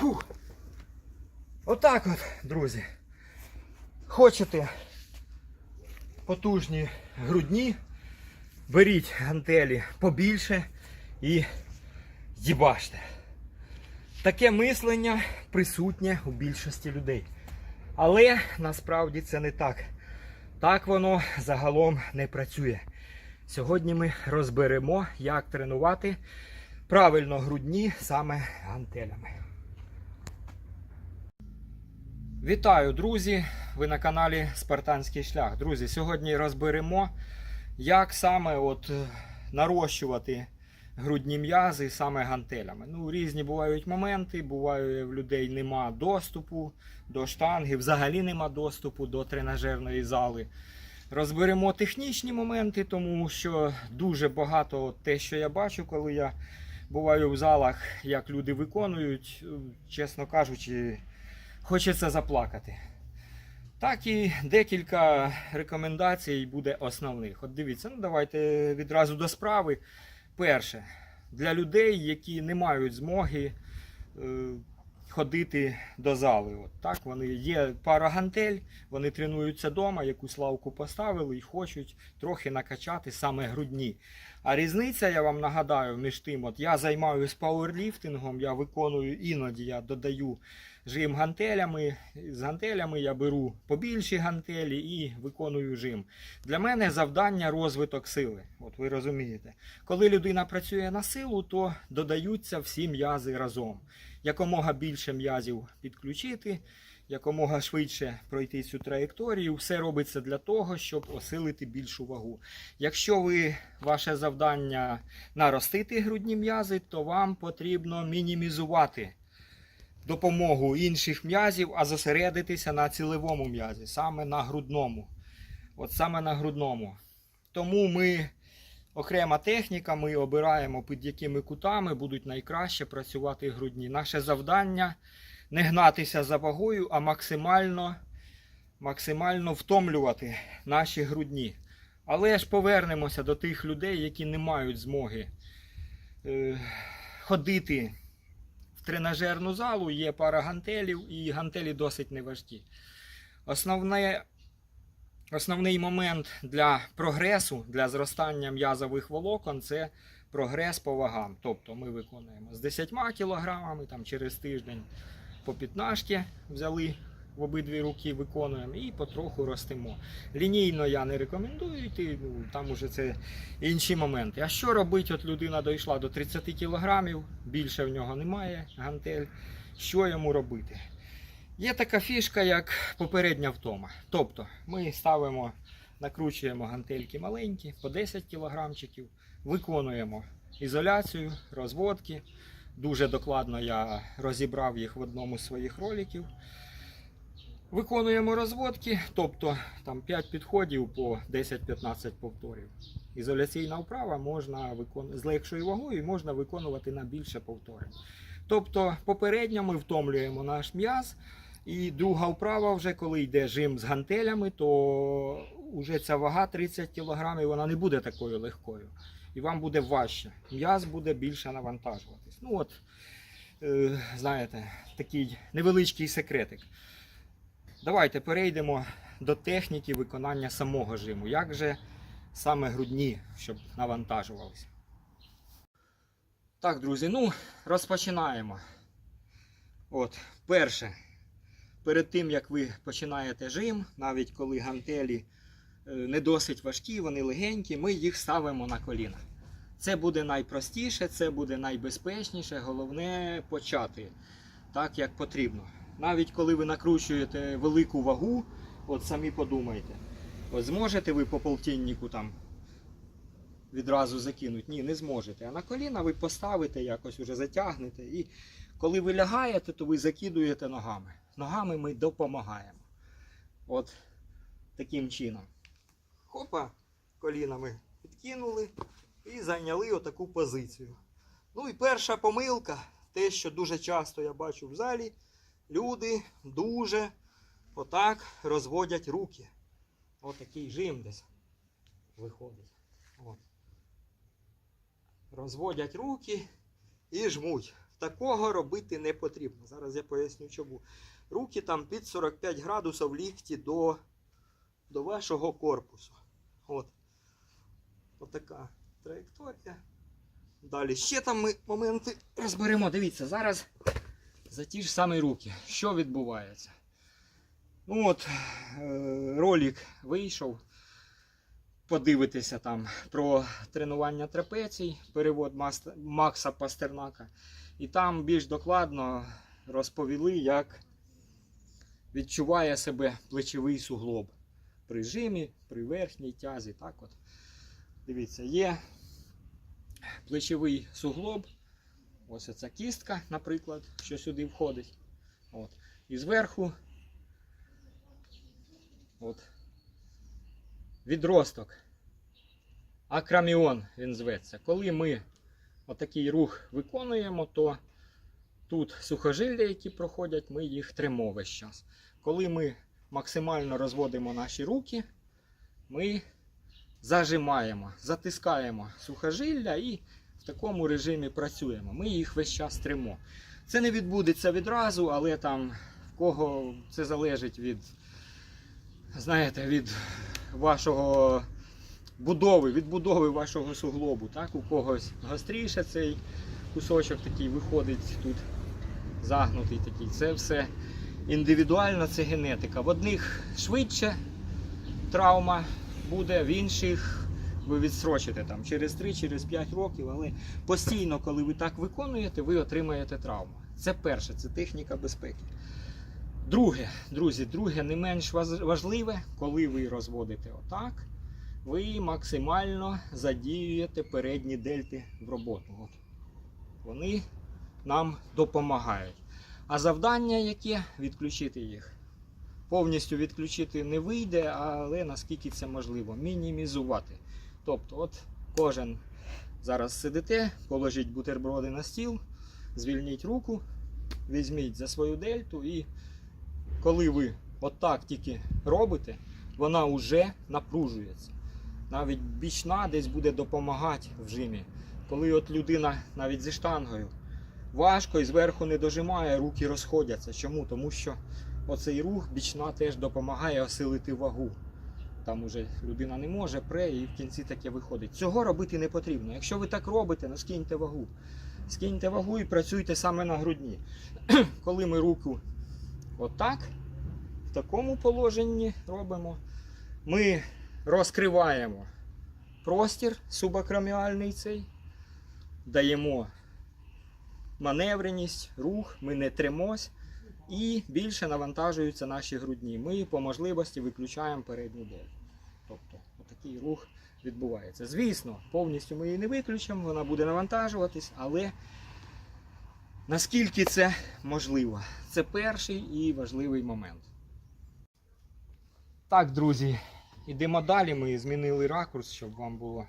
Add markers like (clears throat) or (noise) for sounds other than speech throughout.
Фух. Отак от, друзі. Хочете потужні грудні, беріть гантелі побільше і їбаште. Таке мислення присутнє у більшості людей. Але насправді це не так. Так воно загалом не працює. Сьогодні ми розберемо, як тренувати правильно грудні саме гантелями. Вітаю, друзі! Ви на каналі Спартанський шлях. Друзі, сьогодні розберемо, як саме от е, нарощувати грудні м'язи саме гантелями. Ну, різні бувають моменти, буває в людей нема доступу до штанги, взагалі нема доступу до тренажерної зали. Розберемо технічні моменти, тому що дуже багато те, що я бачу, коли я буваю в залах, як люди виконують, е, чесно кажучи, хочеться заплакати. Так і декілька рекомендацій буде основних. От дивіться, ну давайте відразу до справи. Перше, для людей, які не мають змоги е, ходити до зали. От так, вони є пара гантель, вони тренуються вдома, якусь лавку поставили і хочуть трохи накачати саме грудні. А різниця, я вам нагадаю, між тим, от я займаюся пауерліфтингом, я виконую іноді, я додаю жим гантелями. З гантелями я беру побільші гантелі і виконую жим. Для мене завдання розвиток сили. От ви розумієте. Коли людина працює на силу, то додаються всі м'язи разом. Якомога більше м'язів підключити, якомога швидше пройти цю траєкторію. Все робиться для того, щоб осилити більшу вагу. Якщо ви ваше завдання наростити грудні м'язи, то вам потрібно мінімізувати допомогу інших м'язів, а зосередитися на цілевому м'язі, саме на грудному. От саме на грудному. Тому ми окрема техніка, ми обираємо під якими кутами будуть найкраще працювати грудні. Наше завдання не гнатися за вагою, а максимально, максимально втомлювати наші грудні. Але ж повернемося до тих людей, які не мають змоги е, ходити тренажерну залу, є пара гантелів, і гантелі досить неважкі. Основне, основний момент для прогресу, для зростання м'язових волокон це прогрес по вагам. Тобто ми виконуємо з 10 кілограмами, там через тиждень по 15 взяли в обидві руки, виконуємо і потроху ростемо. Лінійно я не рекомендую йти, ну, там уже це інші моменти. А що робити? От людина дійшла до 30 кілограмів, більше в нього немає гантель. Що йому робити? Є така фішка, як попередня втома. Тобто ми ставимо, накручуємо гантельки маленькі, по 10 кілограмчиків, виконуємо ізоляцію, розводки. Дуже докладно я розібрав їх в одному з своїх роликів. Виконуємо розводки, тобто там 5 підходів по 10-15 повторів. Ізоляційна вправа можна виконувати з легшою вагою можна виконувати на більше повторень. Тобто попередньо ми втомлюємо наш м'яз. І друга вправа, вже коли йде жим з гантелями, то вже ця вага 30 кг, вона не буде такою легкою. І вам буде важче. М'яз буде більше навантажуватись. Ну от, е, знаєте, такий невеличкий секретик. Давайте перейдемо до техніки виконання самого жиму. Як же саме грудні, щоб навантажувалися? Так, друзі, ну розпочинаємо. От, перше. Перед тим, як ви починаєте жим, навіть коли гантелі е, не досить важкі, вони легенькі, ми їх ставимо на коліна. Це буде найпростіше, це буде найбезпечніше. Головне почати так, як потрібно. Навіть коли ви накручуєте велику вагу, от самі подумайте, от зможете ви по полтиннику там відразу закинути? Ні, не зможете. А на коліна ви поставите, якось уже затягнете. І коли ви лягаєте, то ви закидуєте ногами. Ногами ми допомагаємо. От таким чином. Хопа, колінами підкинули і зайняли отаку позицію. Ну і перша помилка, те, що дуже часто я бачу в залі, люди дуже отак розводять руки. Отакий жим десь виходить. От. Розводять руки і жмуть. Такого робити не потрібно. Зараз я поясню чому. Руки там під 45 градусів лікті до, до вашого корпусу. От. Отака траєкторія. Далі ще там ми моменти розберемо. Дивіться, зараз за ті ж самі руки. Що відбувається? Ну от, е, ролик вийшов. Подивитися там про тренування трапецій, перевод Макса Пастернака. І там більш докладно розповіли, як відчуває себе плечовий суглоб при жимі, при верхній тязі. Так от. Дивіться, є плечовий суглоб. Ось ця кістка, наприклад, що сюди входить. От. І зверху от, відросток. Акраміон він зветься. Коли ми отакий рух виконуємо, то тут сухожилля, які проходять, ми їх тримо весь час. Коли ми максимально розводимо наші руки, ми зажимаємо, затискаємо сухожилля і в такому режимі працюємо. Ми їх весь час тримо. Це не відбудеться відразу, але там в кого це залежить від, знаєте, від вашого будови, від будови вашого суглобу. Так? У когось гостріше цей кусочок такий виходить тут загнутий такий. Це все індивідуально, це генетика. В одних швидше травма буде, в інших ви відстрочите там через 3, через 5 років, але постійно, коли ви так виконуєте, ви отримаєте травму. Це перше, це техніка безпеки. Друге, друзі, друге, не менш важливе, коли ви розводите отак, ви максимально задіюєте передні дельти в роботу. От. Вони нам допомагають. А завдання яке відключити їх. Повністю відключити не вийде, але наскільки це можливо, мінімізувати. Тобто, от кожен зараз сидите, положіть бутерброди на стіл, звільніть руку, візьміть за свою дельту, і коли ви отак тільки робите, вона вже напружується. Навіть бічна десь буде допомагати в жимі. Коли от людина навіть зі штангою важко і зверху не дожимає, руки розходяться. Чому? Тому що оцей рух бічна теж допомагає осилити вагу. Там уже людина не може, пре, і в кінці таке виходить. Цього робити не потрібно. Якщо ви так робите, ну скиньте вагу. Скиньте вагу і працюйте саме на грудні. (clears throat) Коли ми руку отак, в такому положенні робимо, ми розкриваємо простір субакроміальний цей, даємо маневреність, рух, ми не тремось і більше навантажуються наші грудні. Ми по можливості виключаємо передню дельту. Тобто отакий рух відбувається. Звісно, повністю ми її не виключимо, вона буде навантажуватись, але наскільки це можливо? Це перший і важливий момент. Так, друзі, йдемо далі. Ми змінили ракурс, щоб вам було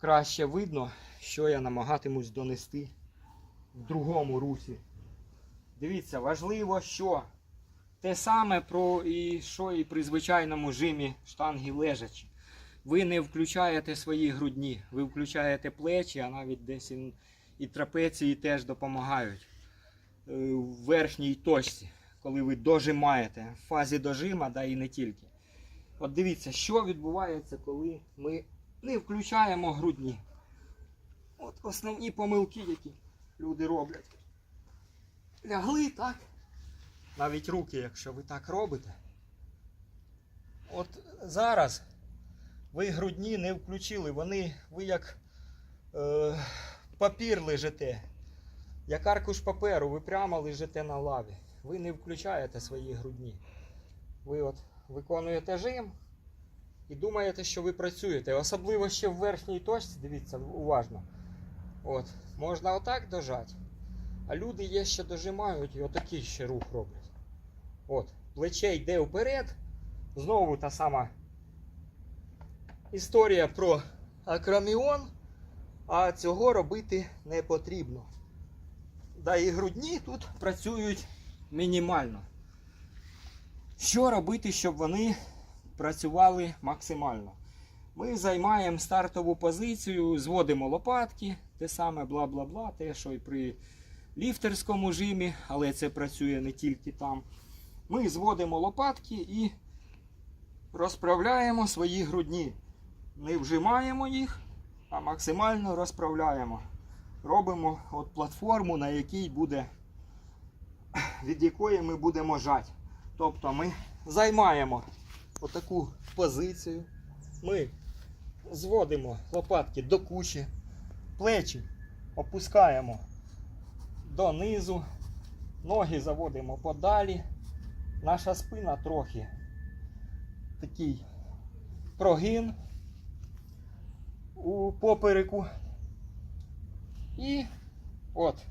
краще видно, що я намагатимусь донести в другому русі. Дивіться, важливо, що те саме про і що і при звичайному жимі штанги лежачі. Ви не включаєте свої грудні, ви включаєте плечі, а навіть десь і, трапеції теж допомагають е, в верхній точці, коли ви дожимаєте в фазі дожима, да і не тільки. От дивіться, що відбувається, коли ми не включаємо грудні. От основні помилки, які люди роблять. Лягли так. Навіть руки, якщо ви так робите. От зараз ви грудні не включили, вони, ви як е, папір лежите, як аркуш паперу, ви прямо лежите на лаві. Ви не включаєте свої грудні. Ви от виконуєте жим і думаєте, що ви працюєте. Особливо ще в верхній точці, дивіться уважно. От, можна отак дожати. А люди є ще дожимають і отакий ще рух роблять. От, плече йде вперед. Знову та сама історія про акроміон, а цього робити не потрібно. Да і грудні тут працюють мінімально. Що робити, щоб вони працювали максимально? Ми займаємо стартову позицію, зводимо лопатки, те саме бла-бла-бла, те, що і при ліфтерському жимі, але це працює не тільки там. Ми зводимо лопатки і розправляємо свої грудні. Не вжимаємо їх, а максимально розправляємо. Робимо от платформу, на якій буде, від якої ми будемо жати. Тобто ми займаємо отаку позицію. Ми зводимо лопатки до кучі, плечі опускаємо донизу, ноги заводимо подалі. Наша спина трохи такий прогин у попереку. І от.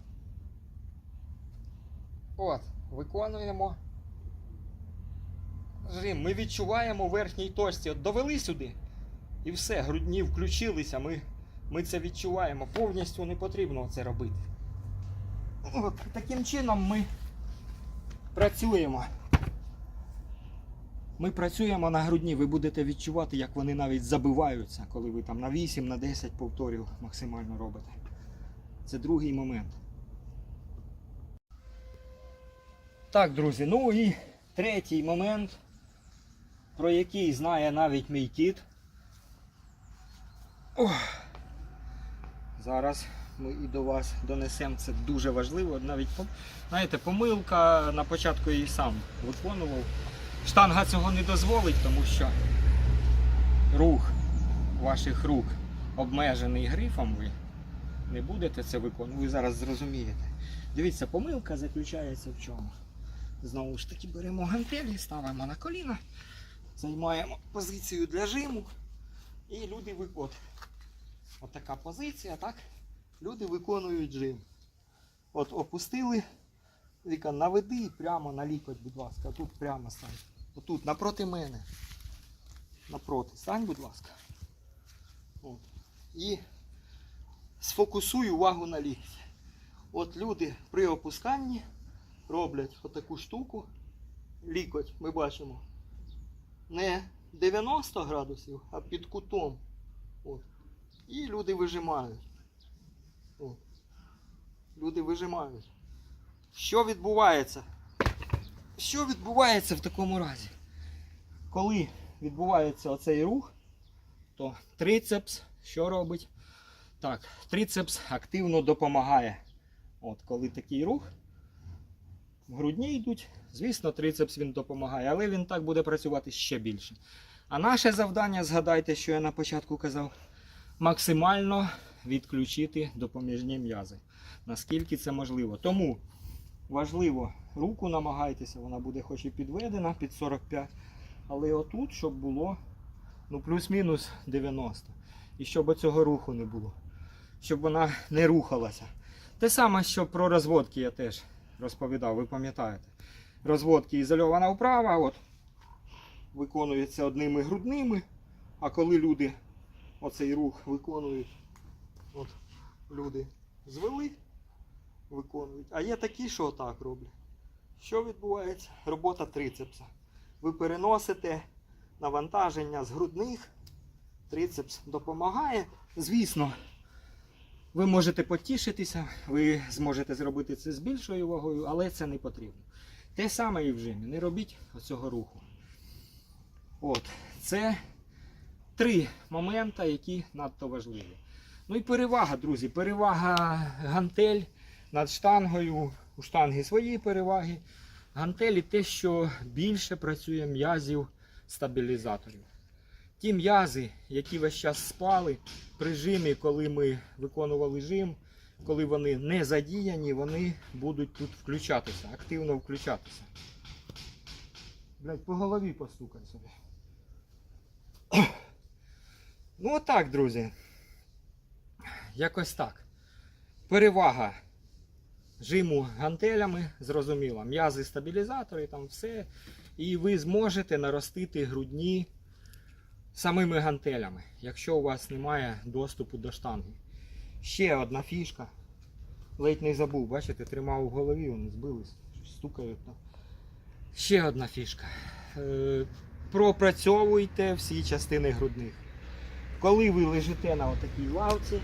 От, виконуємо жим. Ми відчуваємо в верхній точці. От довели сюди. І все, грудні включилися, ми, ми це відчуваємо. Повністю не потрібно це робити. От, таким чином ми працюємо. Ми працюємо на грудні, ви будете відчувати, як вони навіть забиваються, коли ви там на 8, на 10 повторів максимально робите. Це другий момент. Так, друзі, ну і третій момент, про який знає навіть мій кіт. Ох. Зараз ми і до вас донесемо це дуже важливо. Навіть знаєте, помилка на початку її сам виконував. Штанга цього не дозволить, тому що рух ваших рук обмежений грифом. Ви не будете це виконувати. Ви зараз зрозумієте. Дивіться, помилка заключається в чому. Знову ж таки беремо гантелі, ставимо на коліна, займаємо позицію для жиму і люди виконують. Отака позиція, так? Люди виконують жим. От опустили, Віка, наведи прямо на лікоть, будь ласка, тут прямо стань. Отут, напроти мене. Напроти. Стань, будь ласка. От. І сфокусуй увагу на лікті. От люди при опусканні роблять отаку штуку. Лікоть ми бачимо не 90 градусів, а під кутом. От. І люди вижимають. От. Люди вижимають. Що відбувається? Що відбувається в такому разі? Коли відбувається оцей рух, то трицепс що робить? Так, трицепс активно допомагає. От коли такий рух, в грудні йдуть, звісно, трицепс він допомагає, але він так буде працювати ще більше. А наше завдання, згадайте, що я на початку казав, максимально відключити допоміжні м'язи. Наскільки це можливо. Тому важливо, руку намагайтеся, вона буде хоч і підведена під 45, але отут, щоб було ну, плюс-мінус 90. І щоб цього руху не було. Щоб вона не рухалася. Те саме, що про розводки я теж розповідав, ви пам'ятаєте. Розводки ізольована вправа, от, виконується одними грудними, а коли люди оцей рух виконують, от люди звели, виконують. А є такі, що отак роблять. Що відбувається? Робота трицепса. Ви переносите навантаження з грудних, трицепс допомагає. Звісно, ви можете потішитися, ви зможете зробити це з більшою вагою, але це не потрібно. Те саме і в жимі. Не робіть оцього руху. От, це три моменти, які надто важливі. Ну і перевага, друзі. Перевага гантель над штангою. У штанги свої переваги. Гантелі те, що більше працює м'язів стабілізаторів. Ті м'язи, які весь час спали при жимі, коли ми виконували жим, коли вони не задіяні, вони будуть тут включатися, активно включатися. Блять, по голові постукай собі. (clears throat) Ну отак, друзі. Якось так. Перевага жиму гантелями, зрозуміло, м'язи стабілізатори, там все. І ви зможете наростити грудні самими гантелями, якщо у вас немає доступу до штанги. Ще одна фішка. Ледь не забув, бачите, тримав у голові, вони збились, стукають. Ще одна фішка. Е, пропрацьовуйте всі частини грудних. Коли ви лежите на отакій лавці,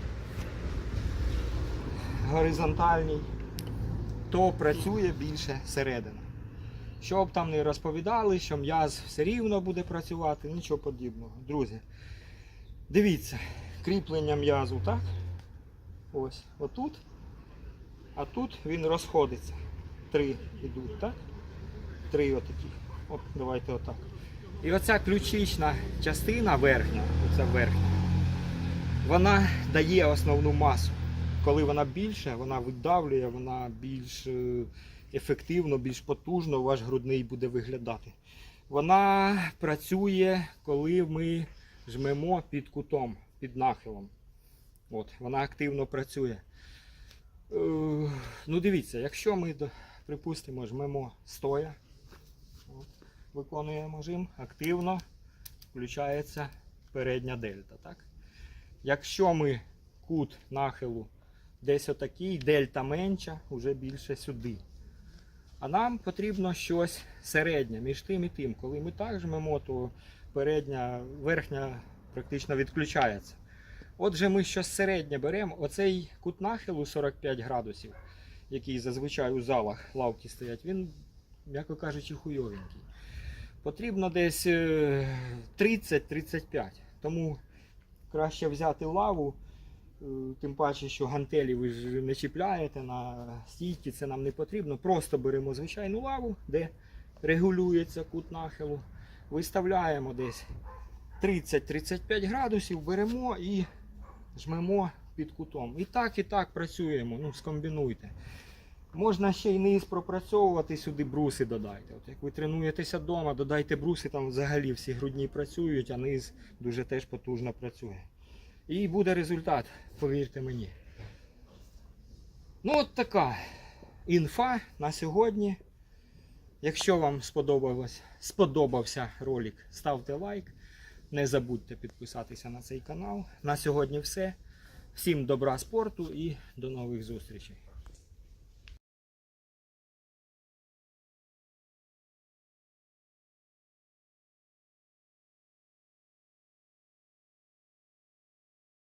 горизонтальній, то працює більше середина. Що б там не розповідали, що м'яз все рівно буде працювати, нічого подібного. Друзі, дивіться, кріплення м'язу, так? Ось, отут. А тут він розходиться. Три йдуть, так? Три отакі. Оп, давайте отак. І оця ключична частина верхня, оця верхня, вона дає основну масу. Коли вона більша, вона видавлює, вона більш е, ефективно, більш потужно ваш грудний буде виглядати. Вона працює, коли ми жмемо під кутом, під нахилом. От, вона активно працює. Е, ну дивіться, якщо ми, припустимо, жмемо стоя, от, виконуємо жим, активно включається передня дельта. Так? Якщо ми кут нахилу десь отакий, дельта менша, вже більше сюди. А нам потрібно щось середнє між тим і тим. Коли ми так жмемо, то передня, верхня практично відключається. Отже, ми щось середнє беремо. Оцей кут нахилу 45 градусів, який зазвичай у залах лавки стоять, він, м'яко кажучи, хуйовенький. Потрібно десь е, 30-35. Тому краще взяти лаву, е, тим паче, що гантелі ви ж не чіпляєте на стійки, це нам не потрібно. Просто беремо звичайну лаву, де регулюється кут нахилу. Виставляємо десь 30-35 градусів, беремо і жмемо під кутом. І так, і так працюємо. Ну, скомбінуйте. Можна ще й низ пропрацьовувати, сюди бруси додайте. От як ви тренуєтеся вдома, додайте бруси, там взагалі всі грудні працюють, а низ дуже теж потужно працює. І буде результат, повірте мені. Ну, от така інфа на сьогодні. Якщо вам сподобався ролик, ставте лайк. Не забудьте підписатися на цей канал. На сьогодні все. Всім добра спорту і до нових зустрічей.